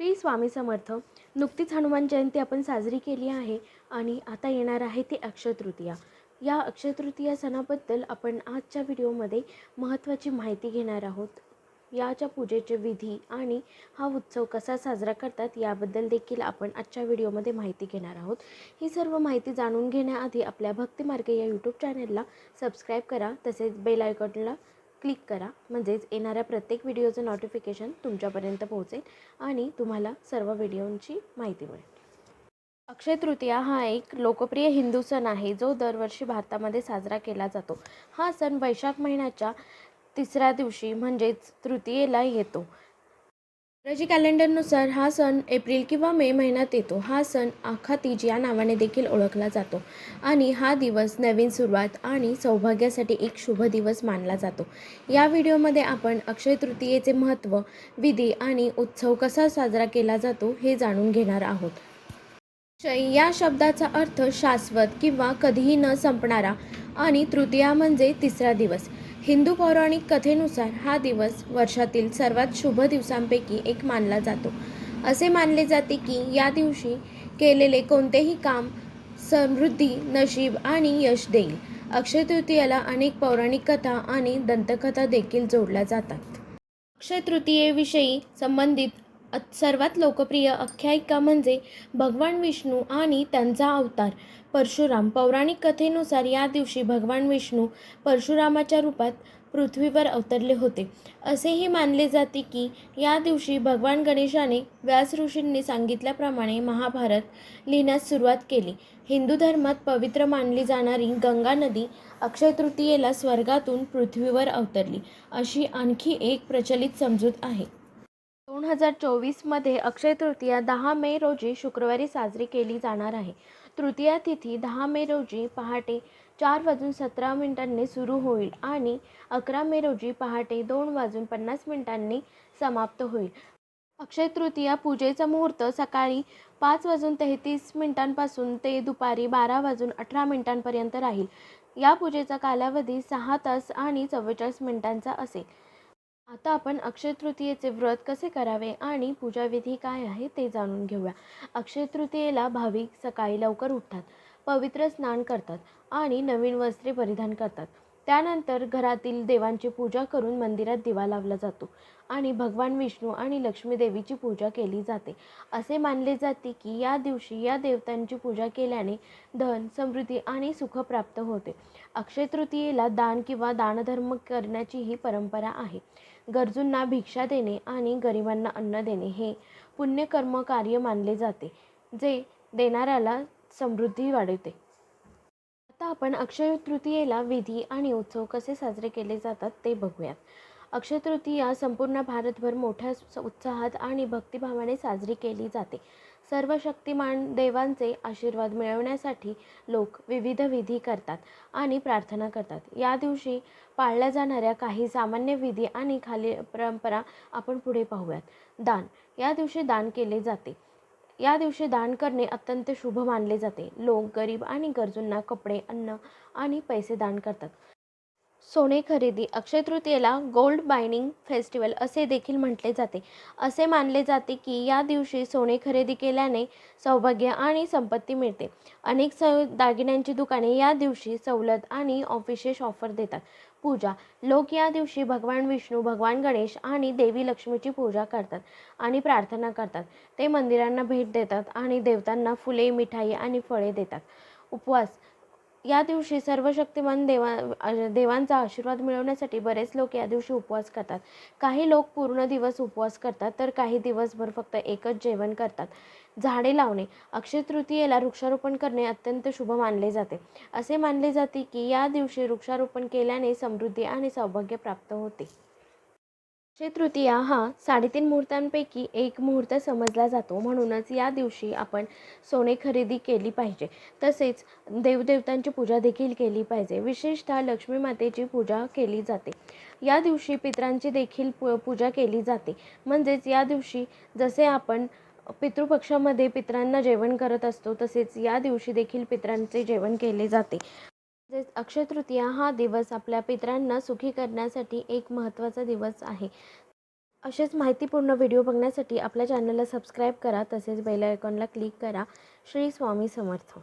श्री स्वामी समर्थ नुकतीच हनुमान जयंती आपण साजरी केली आहे आणि आता येणार आहे ती अक्षय तृतीया. या अक्षय तृतीया सणाबद्दल आपण आजच्या व्हिडिओमध्ये महत्त्वाची माहिती घेणार आहोत. याच्या पूजेचे विधी आणि हा उत्सव कसा साजरा करतात याबद्दल देखील आपण आजच्या व्हिडिओमध्ये माहिती घेणार आहोत. ही सर्व माहिती जाणून घेण्याआधी आपल्या भक्तिमार्ग या यूट्यूब चॅनलला सबस्क्राईब करा तसेच बेल आयकॉनला क्लिक करा. म्हणजेच येणाऱ्या प्रत्येक व्हिडिओचं नोटिफिकेशन तुमच्यापर्यंत पोहोचेल आणि तुम्हाला सर्व व्हिडिओंची माहिती मिळेल. अक्षय तृतीया हा एक लोकप्रिय हिंदू सण आहे जो दरवर्षी भारतामध्ये साजरा केला जातो. हा सण वैशाख महिन्याच्या तिसऱ्या दिवशी म्हणजेच तृतीयेला येतो. इंग्रजी कॅलेंडरनुसार हा सण एप्रिल किंवा मे महिन्यात येतो. हा सण आखातीज या नावाने देखील ओळखला जातो आणि हा दिवस नवीन सुरुवात आणि सौभाग्यासाठी एक शुभ दिवस मानला जातो. या व्हिडिओमध्ये आपण अक्षय तृतीयेचे महत्त्व विधी आणि उत्सव कसा साजरा केला जातो हे जाणून घेणार आहोत. अक्षय या शब्दाचा अर्थ शाश्वत किंवा कधीही न संपणारा आणि तृतीया म्हणजे तिसरा दिवस. हिंदू पौराणिक कथेनुसार हा दिवस वर्षातील सर्वात शुभ दिवसांपैकी एक मानला जातो. असे मानले जाते की या दिवशी केलेले कोणतेही काम समृद्धी नशीब आणि यश देईल. अक्षय तृतीयाला अनेक पौराणिक कथा आणि दंतकथा देखील जोडल्या जातात. अक्षय तृतीयेविषयी संबंधित सर्वात लोकप्रिय आख्यायिका म्हणजे भगवान विष्णू आणि त्यांचा अवतार. परशुराम पौराणिक कथेनुसार या दिवशी भगवान विष्णू परशुरामाच्या रूपात पृथ्वीवर अवतरले होते. असेही मानले जाते की या दिवशी भगवान गणेशाने व्यास ऋषींनी सांगितल्याप्रमाणे महाभारत लिहिण्यास सुरुवात केली. हिंदू धर्मात पवित्र मानली जाणारी गंगा नदी अक्षय तृतीयेला स्वर्गातून पृथ्वीवर अवतरली अशी आणखी एक प्रचलित समजूत आहे. दोन हजार चोवीसमध्ये अक्षय तृतीया दहा मे रोजी शुक्रवारी साजरी केली जाणार आहे. तृतीया तिथी दहा मे रोजी पहाटे चार वाजून सतरा मिनिटांनी सुरू होईल आणि अकरा मे रोजी पहाटे दोन वाजून पन्नास मिनिटांनी समाप्त होईल. अक्षय तृतीया पूजेचा मुहूर्त सकाळी पाच वाजून तेहतीस मिनिटांपासून ते दुपारी बारा वाजून अठरा मिनिटांपर्यंत राहील. या पूजेचा कालावधी सहा तास आणि चव्वेचाळीस मिनिटांचा असेल. आता आपण अक्षय तृतीयेचे व्रत कसे करावे आणि पूजाविधी काय आहे ते जाणून घेऊया. अक्षय तृतीयेला भाविक सकाळी लवकर उठतात पवित्र स्नान करतात आणि नवीन वस्त्रे परिधान करतात. त्यानंतर घरातील देवांची पूजा करून मंदिरात दिवा लावला जातो आणि भगवान विष्णू आणि लक्ष्मी देवीची पूजा केली जाते. असे मानले जाते की या दिवशी या देवतांची पूजा केल्याने धन समृद्धी आणि सुख प्राप्त होते. अक्षय तृतीयेला दान किंवा दानधर्म करण्याची ही परंपरा आहे. गरजूंना भिक्षा देणे आणि गरिबांना अन्न देणे हे पुण्यकर्म कार्य मानले जाते जे देणाऱ्याला समृद्धी वाढवते. आता आपण अक्षय तृतीयेला विधी आणि उत्सव कसे साजरे केले जातात ते बघूयात. अक्षय तृतीया संपूर्ण भारतभर मोठ्या स- उत्साहात आणि भक्तिभावाने साजरी केली जाते. सर्व शक्तिमान देवांचे आशीर्वाद मिळवण्यासाठी लोक विविध विधी करतात आणि प्रार्थना करतात. या दिवशी पाळल्या जाणाऱ्या काही सामान्य विधी आणि खाली परंपरा आपण पुढे पाहूयात. दान. या दिवशी दान केले जाते. या दिवशी दान करणे अत्यंत शुभ मानले जाते. लोक गरीब आणि गरजूंना कपडे अन्न आणि पैसे दान करतात. सोने खरेदी अक्षय तृतीयेला गोल्ड बायनिंग फेस्टिवल असे देखील म्हटले जाते. असे मानले जाते की या दिवशी सोने खरेदी केल्याने सौभाग्य आणि संपत्ती मिळते. अनेक स दागिन्यांची दुकाने या दिवशी सवलत आणि विशेष ऑफर देतात. पूजा लोक या दिवशी भगवान विष्णू भगवान गणेश आणि देवी लक्ष्मीची पूजा करतात आणि प्रार्थना करतात. ते मंदिरांना भेट देतात आणि देवतांना फुले मिठाई आणि फळे देतात. उपवास या दिवशी सर्व शक्तिमान देवा देवांचा आशीर्वाद मिळवण्यासाठी बरेच लोक या दिवशी उपवास करतात. काही लोक पूर्ण दिवस उपवास करतात तर काही दिवसभर फक्त एकच जेवण करतात. झाडे लावणे अक्षय तृतीयेला वृक्षारोपण करणे अत्यंत शुभ मानले जाते. असे मानले जाते की या दिवशी वृक्षारोपण केल्याने समृद्धी आणि सौभाग्य प्राप्त होते. अक्षय तृतीया हा साडेतीन मुहूर्तांपैकी एक मुहूर्त समजला जातो. म्हणूनच या दिवशी आपण सोने खरेदी केली पाहिजे. तसेच देवदेवतांची पूजा देखील केली पाहिजे. विशेषतः लक्ष्मी मातेची पूजा केली जाते. या दिवशी पितरांची देखील पू पूजा केली जाते. म्हणजेच या दिवशी जसे आपण पितृपक्षामध्ये पितरांना जेवण करत असतो तसेच या दिवशी देखील पितरांचे जेवण केले जाते. म्हणजेच अक्षय तृतीया हा दिवस आपल्या पितरांना सुखी करण्यासाठी एक महत्त्वाचा दिवस आहे. असेच माहितीपूर्ण व्हिडिओ बघण्यासाठी आपल्या चॅनलला सबस्क्राईब करा तसेच बेल आयकॉनला क्लिक करा. श्री स्वामी समर्थ.